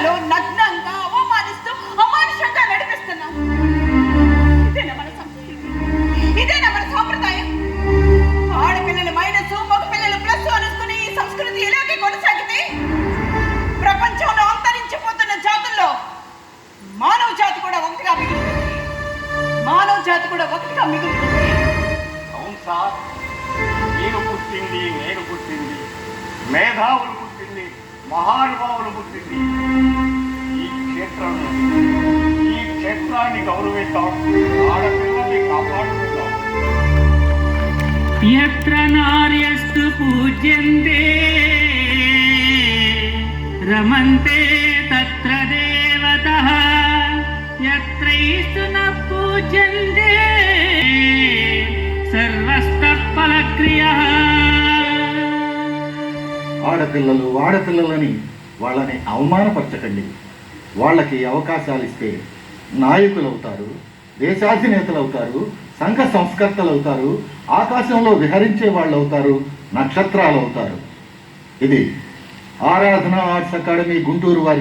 లో నగ్నంగా అవమానిస్తూ అమానుషంగా నడిపిస్తున్నాం. ఇదేనా మన సంస్కృతి? ఇదేనా మన సాంప్రదాయం? ఆడపిల్లలు మైనస్ మగ పిల్లలు ప్లస్ అనుకుని ఈ సంస్కృతి ఇలాగే కొనసాగితే ప్రపంచంలో అంతరించిపోతున్న జాతుల్లో మానవ జాతి కూడా ఒకటిగా మిగులుతుంది మానవ జాతి కూడా ఒకటిగా మిగులుతుంది అవును సార్. నేను పుట్టింది నేను పుట్టింది. మేధావులు పుట్టింది. మహానుభావులు పుట్టింది ఈ క్షేత్రం ఈ క్షేత్రాన్ని గౌరవిస్తాం. ఆడపిల్లని కాపాడుకుంటాం. ఎత్ర పూజ్యంతే రమంతే తత్ర దేవత ఎత్రైస్తు న పూజ్యంతే సర్వస్త ఆడపిల్లలు ఆడపిల్లలని వాళ్ళని అవమానపరచకండి. వాళ్ళకి అవకాశాలు ఇస్తే నాయకులు అవుతారు దేశాధినేతలు అవుతారు సంఘ సంస్కర్తలు అవుతారు ఆకాశంలో విహరించే వాళ్ళు అవుతారు నక్షత్రాలు అవుతారు ఇది ఆరాధన ఆర్ట్స్ అకాడమీ గుంటూరు వారి